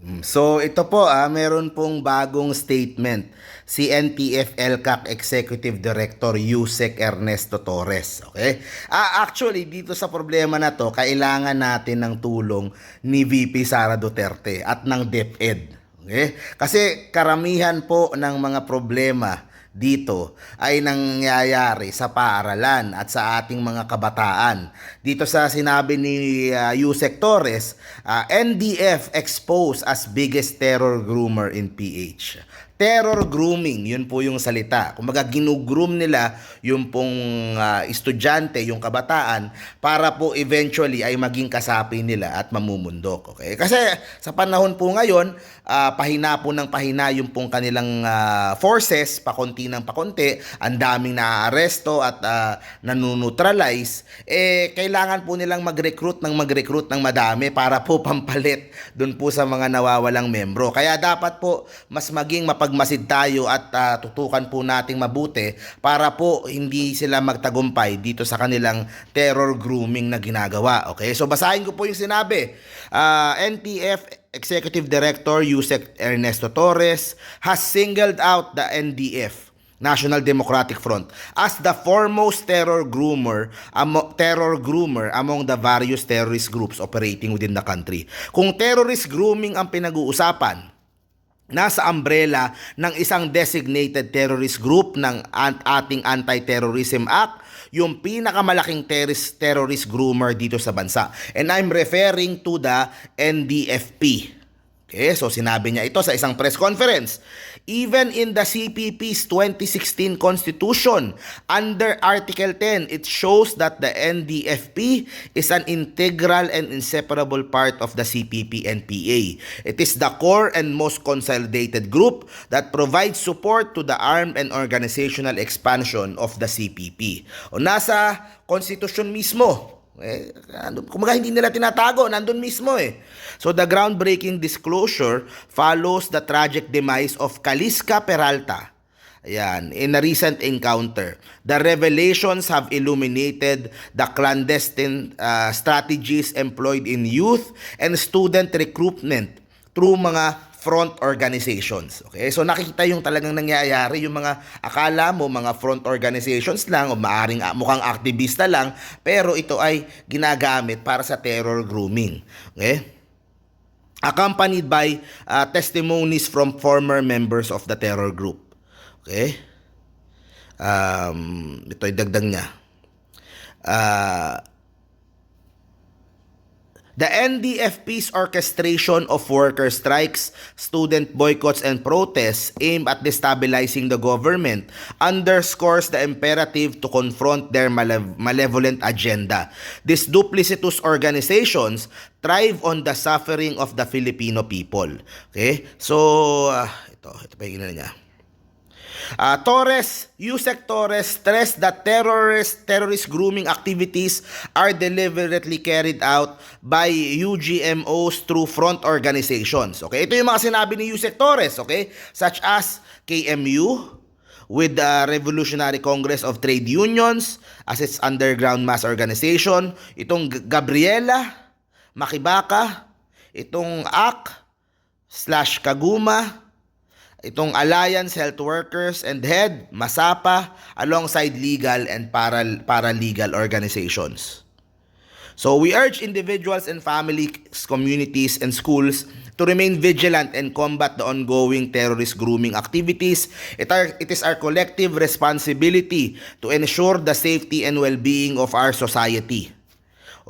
Mm, So ito po ah, meron pong bagong statement si NTF LCAC Executive Director Yusek Ernesto Torres. Okay? Ah, actually, dito sa problema na to, kailangan natin ng tulong ni VP Sara Duterte at ng DepEd. Okay? Kasi karamihan po ng mga problema dito ay nangyayari sa paaralan at sa ating mga kabataan. Dito sa sinabi ni uh, Yusek Torres, uh, NDF exposed as biggest terror groomer in PH. Terror grooming, yun po yung salita. Kumbaga ginugroom nila yung pong uh, estudyante, yung kabataan para po eventually ay maging kasapi nila at mamumundok. Okay? Kasi sa panahon po ngayon, uh, pahina po ng pahina yung pong kanilang uh, forces, pakonti ng pakonti, ang daming naaaresto at uh, nanunutralize, eh kailangan po nilang mag-recruit ng mag-recruit ng madami para po pampalit dun po sa mga nawawalang membro. Kaya dapat po mas maging mapagmasid tayo at uh, tutukan po nating mabuti para po hindi sila magtagumpay dito sa kanilang terror grooming na ginagawa. Okay? So basahin ko po yung sinabi. Uh, NTF Executive Director Yusek Ernesto Torres has singled out the NDF National Democratic Front as the foremost terror groomer amo, terror groomer among the various terrorist groups operating within the country. Kung terrorist grooming ang pinag-uusapan, nasa umbrella ng isang designated terrorist group ng ating Anti-Terrorism Act, yung pinakamalaking terrorist, terrorist groomer dito sa bansa. And I'm referring to the NDFP. Okay, so sinabi niya ito sa isang press conference. Even in the CPP's 2016 Constitution, under Article 10, it shows that the NDFP is an integral and inseparable part of the CPP and PA. It is the core and most consolidated group that provides support to the armed and organizational expansion of the CPP. O nasa konstitusyon mismo, eh, nandun, kumaga hindi nila tinatago, nandun mismo eh. So the groundbreaking disclosure follows the tragic demise of Kaliska Peralta. Ayan, in a recent encounter, the revelations have illuminated the clandestine uh, strategies employed in youth and student recruitment through mga front organizations. Okay? So nakikita yung talagang nangyayari, yung mga akala mo mga front organizations lang o maaring ah, mukhang aktivista lang, pero ito ay ginagamit para sa terror grooming. Okay? Accompanied by uh, testimonies from former members of the terror group. Okay? Um, ito ay dagdag niya. Uh, The NDFP's orchestration of worker strikes, student boycotts, and protests aimed at destabilizing the government underscores the imperative to confront their malev- malevolent agenda. These duplicitous organizations thrive on the suffering of the Filipino people. Okay? So, uh, ito, ito pa yung niya. Uh, Torres, Yusek Torres stressed that terrorist terrorist grooming activities are deliberately carried out by UGMOs through front organizations. Okay? Ito yung mga sinabi ni Yusek Torres, okay? Such as KMU, with the Revolutionary Congress of Trade Unions as its underground mass organization, itong Gabriela, Makibaka, itong AK slash Kaguma, itong Alliance Health Workers and HEAD, MASAPA, alongside legal and para, paralegal organizations. So we urge individuals and families, communities, and schools to remain vigilant and combat the ongoing terrorist grooming activities. It, are, it is our collective responsibility to ensure the safety and well-being of our society.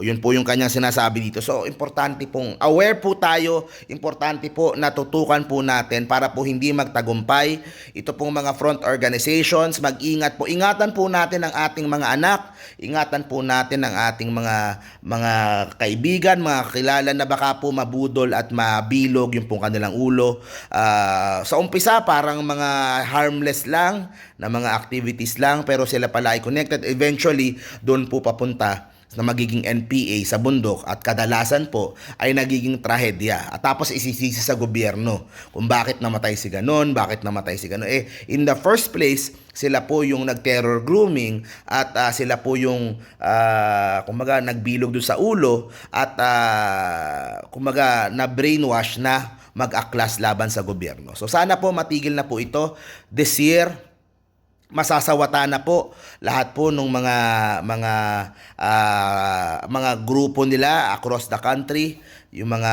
O yun po yung kanyang sinasabi dito. So, importante pong aware po tayo, importante po natutukan po natin para po hindi magtagumpay. Ito pong mga front organizations, mag-ingat po. Ingatan po natin ang ating mga anak, ingatan po natin ang ating mga mga kaibigan, mga kakilala na baka po mabudol at mabilog yung pong kanilang ulo. Ah, sa umpisa, parang mga harmless lang na mga activities lang, pero sila pala ay connected. Eventually, doon po papunta na magiging NPA sa bundok at kadalasan po ay nagiging trahedya. At tapos isisisi sa gobyerno kung bakit namatay si ganon, bakit namatay si ganon. Eh, in the first place, sila po yung nag-terror grooming at ah, sila po yung ah, kumbaga nagbilog doon sa ulo at ah, kumbaga na brainwash na mag-aklas laban sa gobyerno. So sana po matigil na po ito this year masasawata na po lahat po ng mga mga ah, mga grupo nila across the country yung mga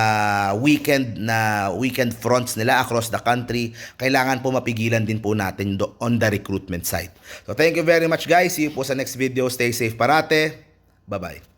weekend na weekend fronts nila across the country. Kailangan po mapigilan din po natin do, on the recruitment side. So thank you very much guys. See you po sa next video. Stay safe parate. Bye bye